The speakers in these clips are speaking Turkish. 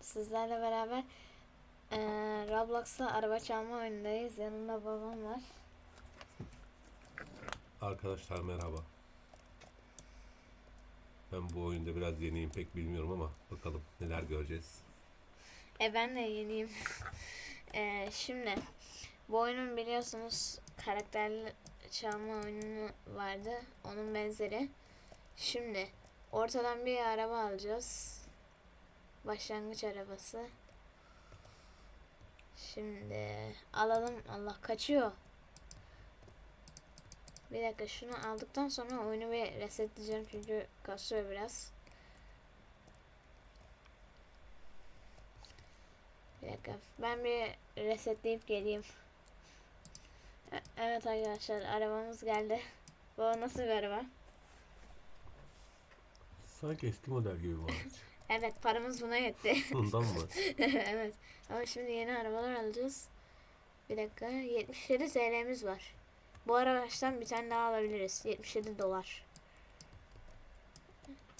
sizlerle beraber eee Roblox'ta araba çalma oyunundayız. Yanımda babam var. Arkadaşlar merhaba. Ben bu oyunda biraz yeniyim pek bilmiyorum ama bakalım neler göreceğiz. E ben de yeniyim. Eee, şimdi bu oyunun biliyorsunuz karakterli çalma oyunu vardı. Onun benzeri. Şimdi ortadan bir araba alacağız. Başlangıç arabası. Şimdi alalım. Allah kaçıyor. Bir dakika şunu aldıktan sonra oyunu bir resetleyeceğim çünkü kasıyor biraz. Bir dakika. Ben bir resetleyip geleyim. E- Evet arkadaşlar arabamız geldi. Bu nasıl bir araba? Sanki eski model gibi bu araç. Evet paramız buna yetti. Ondan mı? evet. Ama şimdi yeni arabalar alacağız. Bir dakika. 77 TL'miz var. Bu araçtan bir tane daha alabiliriz. 77 dolar.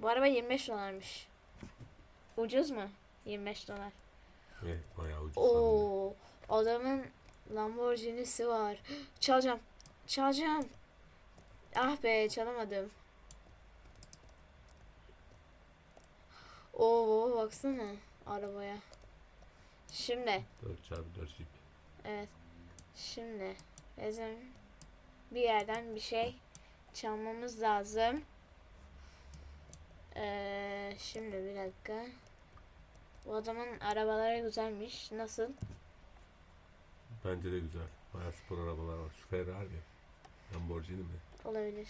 Bu araba 25 dolarmış. Ucuz mu? 25 dolar. Evet bayağı ucuz. Oo, adamın Lamborghini'si var. Çalacağım. Çalacağım. Ah be çalamadım. Oo baksana arabaya. Şimdi 4x4 Jeep. evet. Şimdi bizim bir yerden bir şey çalmamız lazım. Ee, şimdi bir dakika. Bu adamın arabaları güzelmiş. Nasıl? Bence de güzel. Bayağı spor arabalar var. Şu Ferrari. Lamborghini mi? Olabilir.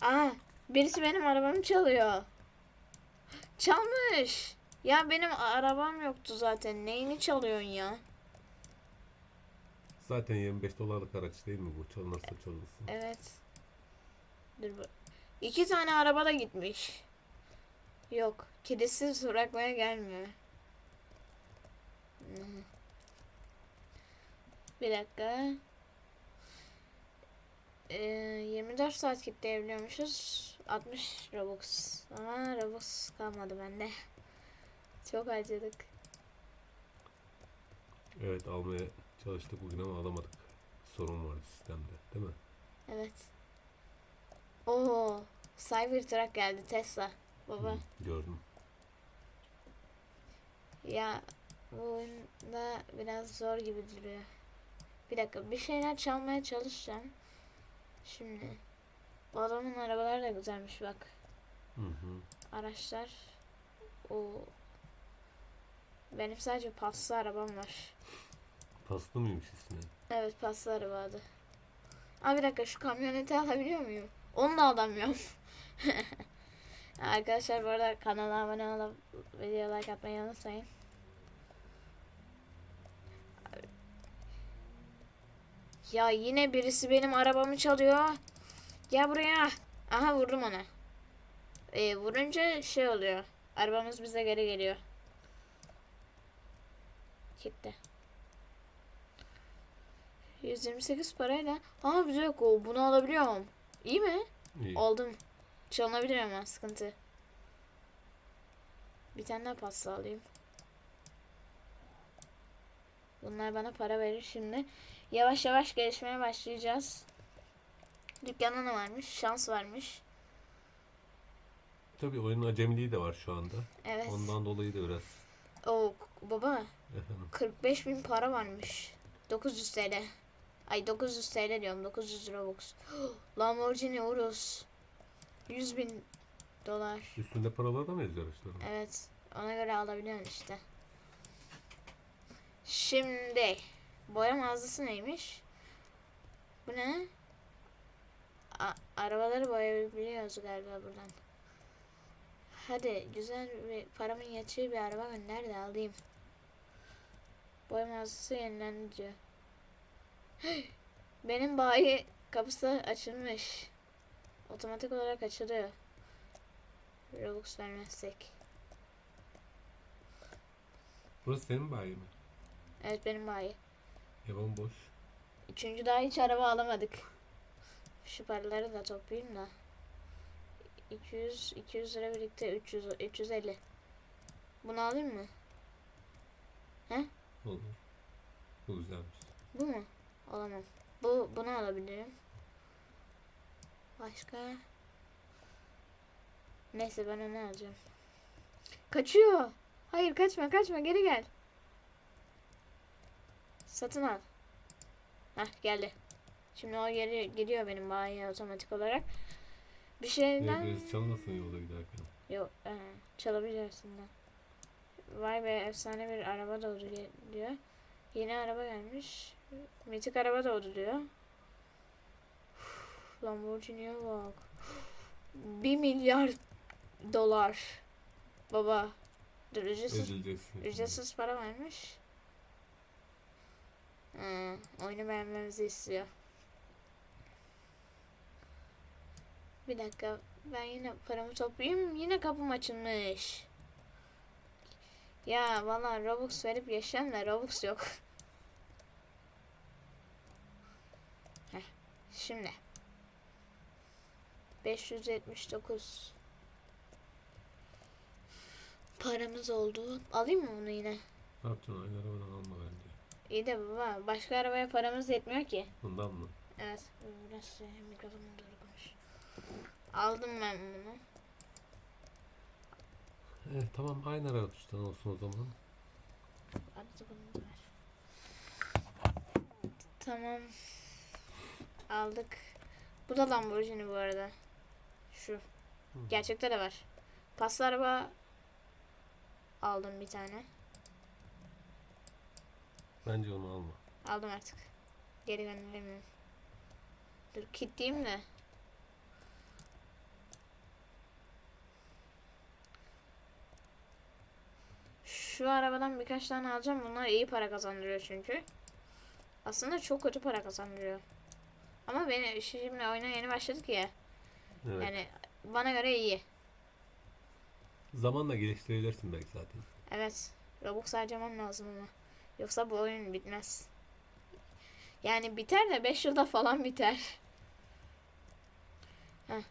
Aa, birisi benim arabamı çalıyor. Çalmış. Ya benim arabam yoktu zaten. Neyini çalıyorsun ya? Zaten 25 dolarlık araç değil mi bu? Çalınırsa çalınsın. Evet. Dur bu. İki tane araba da gitmiş. Yok. Kilitsiz bırakmaya gelmiyor. Bir dakika. Ee, 24 saat kilitleyebiliyormuşuz. 60 Robux. Ama Robux kalmadı bende. Çok harcadık. Evet almaya çalıştık bugün ama alamadık. Sorun vardı sistemde değil mi? Evet. Oo, Cybertruck geldi Tesla. Baba. Hı, gördüm. Ya bu oyunda biraz zor gibi duruyor. Bir dakika bir şeyler çalmaya çalışacağım. Şimdi bu adamın arabaları da güzelmiş bak. Hı hı. Araçlar. O benim sadece paslı arabam var. Paslı mıymış ismi? Evet paslı araba adı. Aa bir dakika şu kamyoneti alabiliyor muyum? Onu da alamıyorum. Arkadaşlar bu arada kanala abone olup video like atmayı unutmayın. Ya yine birisi benim arabamı çalıyor. Gel buraya. Aha vurdum ona. Ee, vurunca şey oluyor. Arabamız bize geri geliyor. Gitti. 128 parayla. Aa güzel o. Bunu alabiliyorum. İyi mi? İyi. Aldım. Çalınabilir ama sıkıntı. Bir tane daha pasta alayım. Bunlar bana para verir şimdi. Yavaş yavaş gelişmeye başlayacağız. Dükkanda ne varmış? Şans varmış. Tabii oyunun acemiliği de var şu anda. Evet. Ondan dolayı da biraz Oo baba efendim 45 bin para varmış. 900 TL. Ay 900 TL diyorum. 900 Robux. Lamborghini Urus. 100 bin dolar. üstünde paralar da mı yazıyor? Evet. Ona göre alabiliyorsun işte. Şimdi boya mağazası neymiş? Bu ne? Arabaları boyayabiliyoruz galiba buradan. Hadi güzel bir paramın yettiği bir araba gönder de alayım. Boya mağazası yenilendi diyor. Benim bayi kapısı açılmış. Otomatik olarak açılıyor. Robux vermezsek. Burası senin bayi mi? Evet benim bayi. E bomboş. Üçüncü daha hiç araba alamadık. Şu paraları da toplayayım da. 200 200 lira birlikte 300 350. Bunu alayım mı? He? Olur. Bu güzelmiş. Bu mu? Olamam. Bu bunu alabilirim. Başka? Neyse ben onu alacağım. Kaçıyor. Hayır kaçma kaçma geri gel. Satın al. Hah geldi. Şimdi o geri gidiyor benim bayiye otomatik olarak. Bir şeyden... Birisi çalmasın yolda giderken. Yok, e, çalabilir aslında. Vay be efsane bir araba doğdu diyor. Yeni araba gelmiş. Mitik araba doğdu diyor. Uf, Lamborghini'ye bak. 1 milyar dolar. Baba. Dur ücretsiz, ücretsiz para vermiş. Ha, oyunu beğenmemizi istiyor. Bir dakika. Ben yine paramı toplayayım. Yine kapım açılmış. Ya valla Robux verip yaşayan da Robux yok. Heh, şimdi. 579 paramız oldu. Alayım mı bunu yine? Ne yapacaksın? Aynı arabadan alma bence. İyi de baba başka arabaya paramız yetmiyor ki. Bundan mı? Evet biraz şey, mikrofonum doğru. Aldım ben bunu. Evet tamam aynı arabadan olsun o zaman. Hadi bunu ver. Tamam. Aldık. Bu da Lamborghini bu arada. Şu. Hı. Gerçekte de var. Paslı araba aldım bir tane. Bence onu alma. Aldım artık. Geri gönderemiyorum. Dur kilitleyeyim de. Şu arabadan birkaç tane alacağım. Bunlar iyi para kazandırıyor çünkü. Aslında çok kötü para kazandırıyor. Ama beni şimdi oyuna yeni başladık ya. Evet. Yani bana göre iyi. Zamanla geliştirebilirsin belki zaten. Evet. Robux harcamam lazım ama. Yoksa bu oyun bitmez. Yani biter de 5 yılda falan biter. Heh.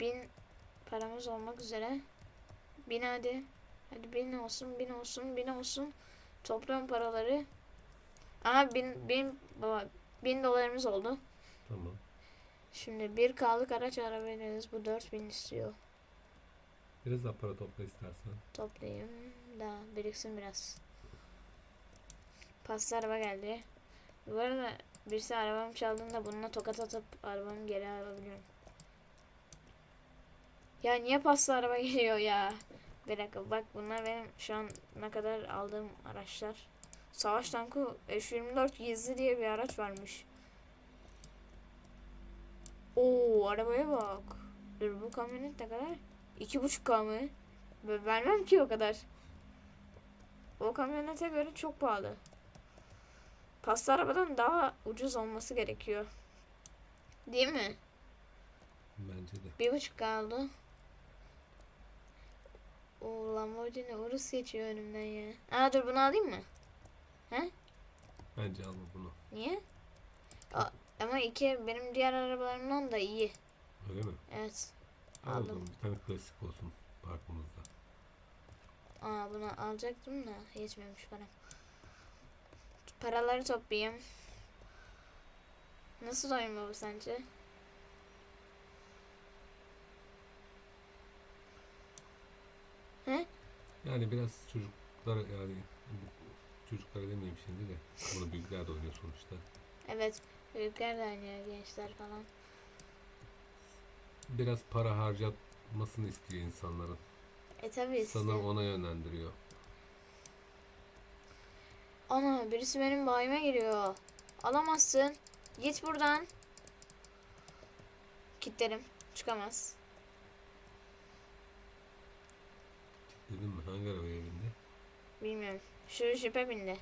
Bin paramız olmak üzere. Bin hadi. Hadi bin olsun, bin olsun, bin olsun. Topluyorum paraları. Aha bin, bin, baba, bin dolarımız oldu. Tamam. Şimdi bir K'lık araç alabiliriz. Bu 4000 istiyor. Biraz daha para topla istersen. Toplayayım da biriksin biraz. Paslı araba geldi. Bu arada birisi arabamı çaldığında bununla tokat atıp arabamı geri alabiliyorum. Ya niye paslı araba geliyor ya? Bir dakika bak bunlar benim şu an ne kadar aldığım araçlar. Savaş tankı F-24 gizli diye bir araç varmış. Oo arabaya bak. Dur bu kamyonet ne kadar? İki buçuk K mı? Ben vermem ki o kadar. O kamyonete göre çok pahalı. Pasta arabadan daha ucuz olması gerekiyor. Değil mi? Bence de. Bir buçuk kaldı. O Lamborghini Urus geçiyor önümden ya. Aa dur bunu alayım mı? Bence alma bunu. Niye? Aa, ama iki benim diğer arabalarımdan da iyi. Öyle mi? Evet. Al o Aldım. zaman. Bir tane klasik olsun parkımızda. Aa bunu alacaktım da yetmemiş bana. Paraları toplayayım. Nasıl oyun bu sence? He? Yani biraz çocuklara yani çocuklara demeyeyim şimdi de bunu büyükler de oynuyor sonuçta. Evet. Büyükler de oynuyor gençler falan. Biraz para harcatmasını istiyor insanların. E tabi Sanırım ona yönlendiriyor. Ana birisi benim bayime giriyor. Alamazsın. Git buradan. Kitlerim. Çıkamaz. Dedim mi hangi arabaya bindi? Bilmiyorum. Şu jipe bindi.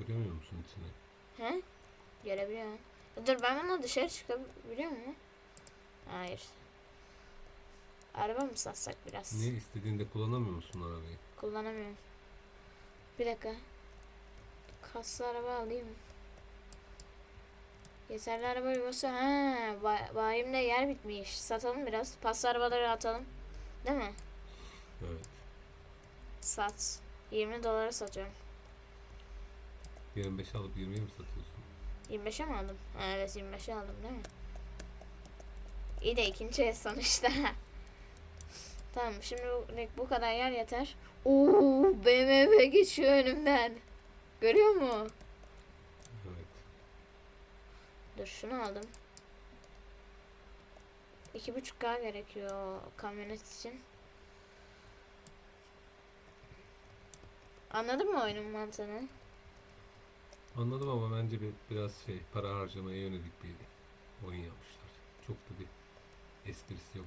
Göremiyor musun içine? He? Görebiliyorum. Dur ben bununla dışarı çıkabiliyor muyum? Hayır. Araba mı satsak biraz? Ne istediğinde kullanamıyor musun arabayı? Kullanamıyorum. Bir dakika. Kaslı araba alayım. Yeterli araba yuvası. Ha, ba- bayimde yer bitmiş. Satalım biraz. Paslı arabaları atalım. Değil mi? Evet. Sat. 20 dolara satıyorum. 25 alıp 20'ye mi satıyorsun? 25'e mi aldım? Ha, evet 25'e aldım değil mi? İyi de ikinci el sonuçta. tamam şimdi bu, bu kadar yer yeter. Oo BMW geçiyor önümden. Görüyor mu? Evet. Dur şunu aldım. 2.5K gerekiyor kamyonet için. Anladın mı oyunun mantığını? Anladım ama bence bir, biraz şey para harcamaya yönelik bir oyun yapmışlar. Çok da bir esprisi yok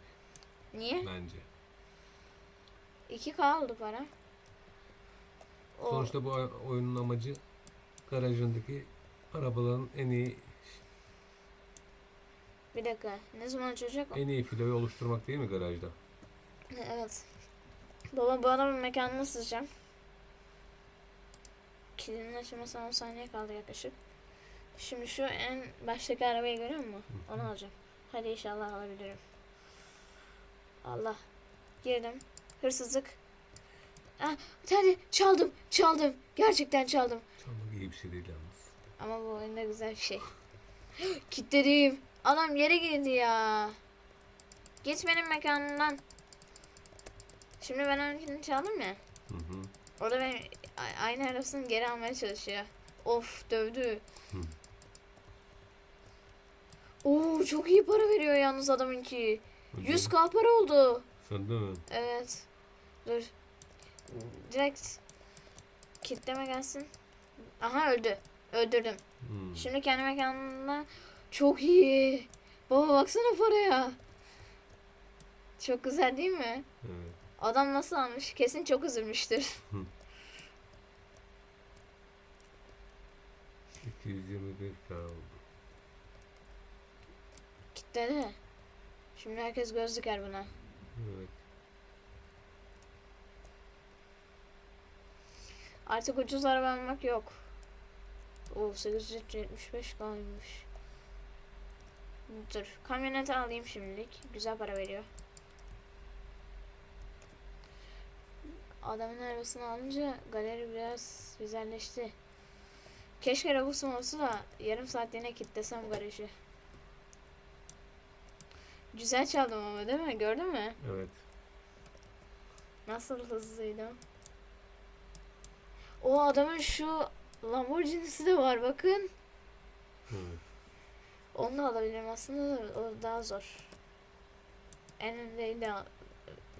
Niye? bence. 2K oldu para. O- Sonuçta bu oy- oyunun amacı garajındaki arabaların en iyi Bir dakika. Ne zaman açılacak? en iyi filoyu oluşturmak değil mi garajda? Evet. Baba bu adamın mekanını sızacağım. Kilidin açılmasına 10 saniye kaldı yaklaşık. Şimdi şu en baştaki arabayı görüyor musun? Onu alacağım. Hadi inşallah alabilirim. Allah. Girdim. Hırsızlık. Ah, hadi çaldım, çaldım. Gerçekten çaldım. Çalmak iyi bir şey değil yalnız. Ama bu oyunda güzel bir şey. Kilitledim. Adam yere girdi ya. Git benim mekanımdan. Şimdi ben onunkini çaldım ya. Hı hı. O da benim aynı arabasını geri almaya çalışıyor. Of dövdü. Hı. Oo çok iyi para veriyor yalnız adamınki. Öyle 100k para oldu. Sen de mi? Evet. Dur. Direkt kilitleme gelsin. Aha öldü. Öldürdüm. Hmm. Şimdi kendi mekanımda çok iyi. Baba baksana paraya. Çok güzel değil mi? Evet. Adam nasıl almış? Kesin çok üzülmüştür. 221 k oldu. Kitledi. Şimdi herkes göz diker buna. Evet. Artık ucuz araba almak yok. Oo 875 kalmış. Dur. Kamyoneti alayım şimdilik. Güzel para veriyor. Adamın arabasını alınca galeri biraz güzelleşti. Keşke Robux'um olsa da yarım saatliğine kilitlesem garajı. Güzel çaldım ama değil mi? Gördün mü? Evet. Nasıl hızlıydı? O adamın şu Lamborghini'si de var bakın. Evet. Onu da alabilirim aslında da o daha zor. En öndeydi.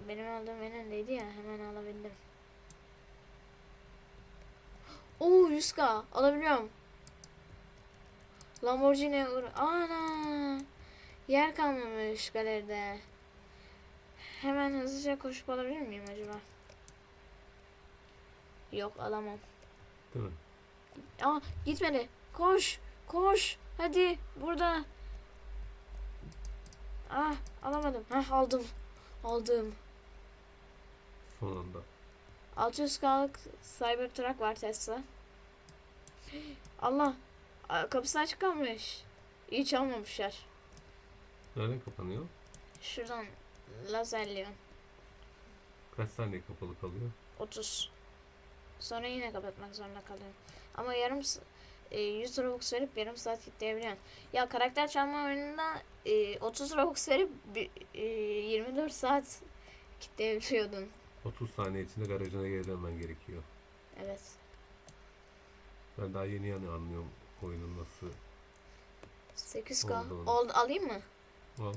Benim aldığım en öndeydi ya hemen alabildim. Oo 100k alabiliyorum. Lamborghini uğur ana yer kalmamış galeride. Hemen hızlıca koşup alabilir miyim acaba? Yok alamam. Tamam. Aa gitmedi. Koş. Koş. Hadi burada. Ah alamadım. Hah aldım. Aldım. Sonunda. 600 kalık Cybertruck var Tesla. Allah. Kapısı açık kalmış. İyi çalmamışlar. Nereden kapanıyor? Şuradan. Lazerlion. Kaç saniye kapalı kalıyor? 30. Sonra yine kapatmak zorunda kalıyorum. Ama yarım e, 100 Robux verip yarım saat kitleyebiliyorsun. Ya karakter çalma oyununda e, 30 Robux verip e, 24 saat kitleyebiliyordun. 30 saniye içinde garajına geri dönmen gerekiyor. Evet. Ben daha yeni yani anlıyorum oyunun nasıl. 8K. Oldu, oldu. Oldu. Alayım mı? Al.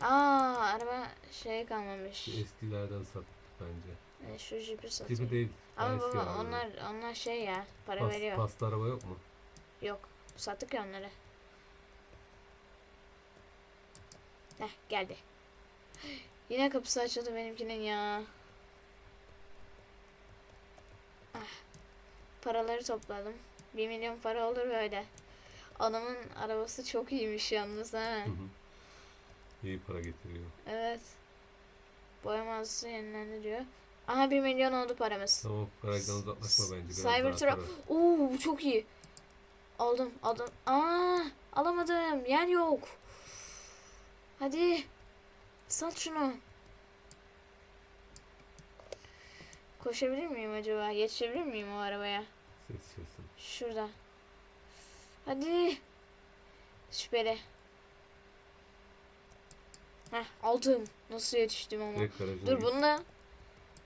Aa araba şey kalmamış. Şu eskilerden sat bence. E, şu jipi satayım. Gibi değil. Ama baba arabalar. onlar onlar şey ya para Pas, veriyor. paslı araba yok mu? Yok. Sattık ya onları. Heh geldi. Yine kapısı açıldı benimkinin ya. Ah. Paraları topladım. Bir milyon para olur böyle. Adamın arabası çok iyiymiş yalnız ha. Hı hı. İyi para getiriyor. Evet. Boya mağazası yenilendi diyor. Aha bir milyon oldu paramız. Tamam garajdan uzaklaşma bence. Biraz Cybertruck-. Oo bu çok iyi. Aldım aldım. Aa alamadım. Yer yok. Hadi. Sat şunu. Koşabilir miyim acaba? Yetişebilir miyim o arabaya? Seçiyorsun. Şurada. Hadi. Şüpheli. Heh aldım. Nasıl yetiştim ama. Direkt Dur git. bunu da.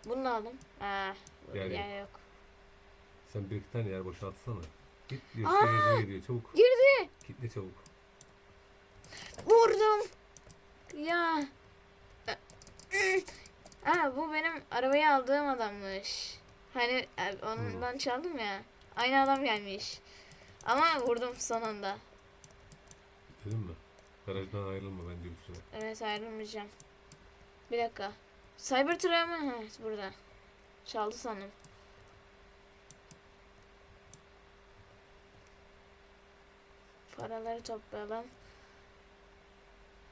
Bunu da aldım. Ha, yok. yer yok. Sen bir iki tane yer boşaltsana. Git Aa! göstericine geliyor çabuk. Girdi. Kitle çabuk. Vurdum. Ya. Ha bu benim arabayı aldığım adammış. Hani e, ondan çaldım ya. Aynı adam gelmiş. Ama vurdum son anda. Dedim mi? Garajdan ayrılma bence bir süre. Evet ayrılmayacağım. Bir dakika. Cybertruck mı? Ha burada. Çaldı sanırım. Paraları toplayalım.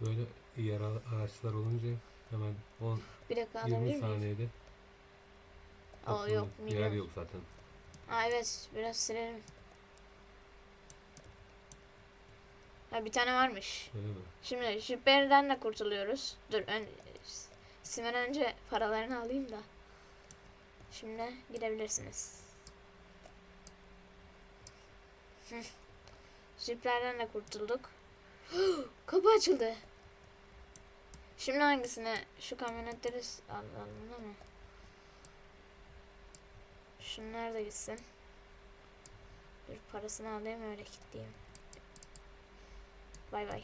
Böyle ara- araçlar olunca hemen 10 Bir dakika alabilir 20 miyim? saniyede Aa toplanır. yok yer milyon. yok zaten. Aa evet biraz silelim. Ha bir tane varmış. Öyle mi? Şimdi Jüpiter'den de kurtuluyoruz. Dur ön Simen önce paralarını alayım da. Şimdi gidebilirsiniz. Jüpiter'den de kurtulduk. Kapı açıldı. Şimdi hangisine? Şu kamyonetleri alalım ama. Şunlar da gitsin. Dur parasını alayım öyle kilitleyeyim. Bay bay.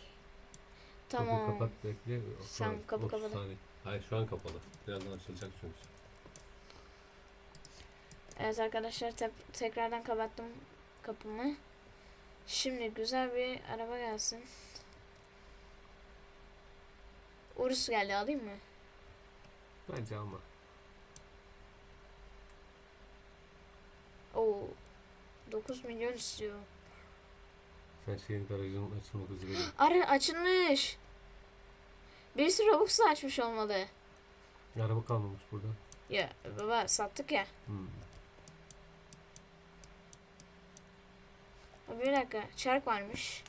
Tamam. Kapıyı kapat bekle. Sen Sonra kapı 30 kapalı. saniye. Hayır şu an kapalı. Birazdan açılacak çünkü. Evet arkadaşlar tep- tekrardan kapattım kapımı. Şimdi güzel bir araba gelsin. Urus geldi alayım mı? Bence alma. Oo 9 milyon istiyor. Sen şeyin garajının açılmak üzere. Ara açılmış. Birisi Robux'la açmış olmalı. Araba kalmamış burada. Ya baba sattık ya. Hmm. Bir dakika çark varmış.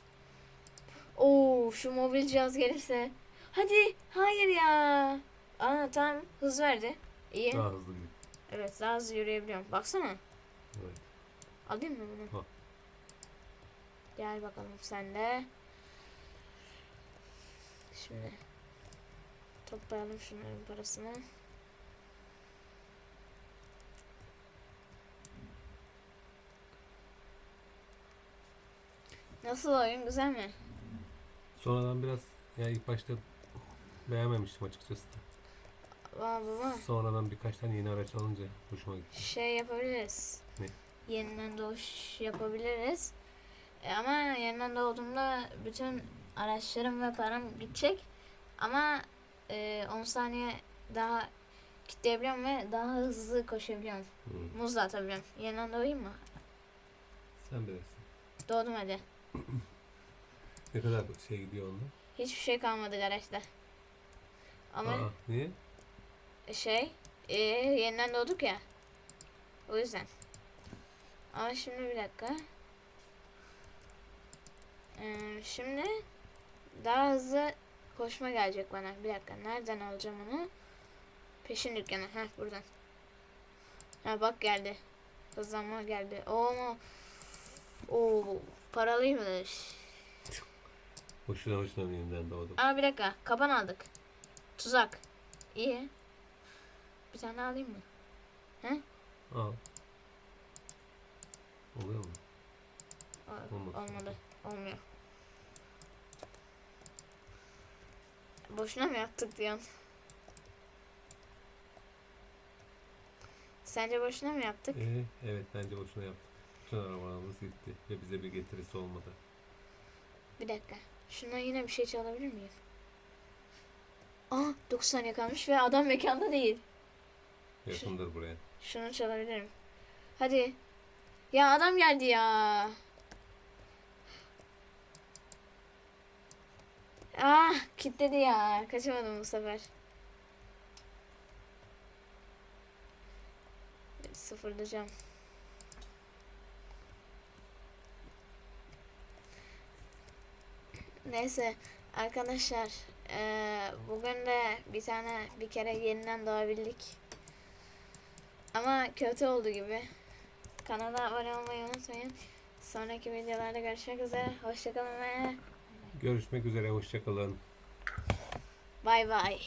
Oo şu mobil cihaz gelirse. Hadi hayır ya. Aa tamam hız verdi. İyi. Daha hızlı gidip. Evet daha hızlı yürüyebiliyorum. Baksana. Evet. Alayım mı bunu? Al. Gel bakalım sen de. Şimdi toplayalım şunların parasını. Nasıl oyun güzel mi? Sonradan biraz yani ilk başta beğenmemiştim açıkçası da. Aa baba Sonradan birkaç tane yeni araç alınca hoşuma gitti. şey yapabiliriz. Ne? Yeniden doğuş yapabiliriz. E, ama yeniden doğduğumda bütün araçlarım ve param gidecek. Ama e, 10 saniye daha kitleyebiliyorum ve daha hızlı koşabiliyorum. Hmm. Muz da atabiliyorum. Yeniden doğayım mı? Sen bilirsin. Doğdum hadi. Ne kadar şey gidiyor onda? Hiçbir şey kalmadı garajda. Ama Aa, niye? şey e, yeniden doğduk ya. O yüzden. Ama şimdi bir dakika. Ee, şimdi daha hızlı koşma gelecek bana. Bir dakika nereden alacağım onu? Peşin dükkanı. Heh buradan. Ha bak geldi. Hızlanma geldi. Oo. Oo paralıymış. Hoşuna hoşuna yeniden doğdum. Aa bir dakika. Kapan aldık. Tuzak. İyi. Bir tane alayım mı? Al. Oluyor mu? Aa, Olmadı. Olmadı. Olmuyor. Boşuna mı yaptık diyorsun? Sence boşuna mı yaptık? Ee, evet bence hoşuna yaptık. Bütün arabalarımız gitti ve bize bir getirisi olmadı. Bir dakika. Şundan yine bir şey çalabilir miyim? Aa 9 saniye kalmış ve adam mekanda değil. Yakındır buraya. Şunu çalabilirim. Hadi. Ya adam geldi ya. Ah kilitledi ya. Kaçamadım bu sefer. Sıfırlayacağım. Neyse arkadaşlar eee, bugün de bir tane bir kere yeniden doğabildik. Ama kötü oldu gibi. Kanala abone olmayı unutmayın. Sonraki videolarda görüşmek üzere. Hoşçakalın ve Görüşmek üzere. Hoşçakalın. bay bay.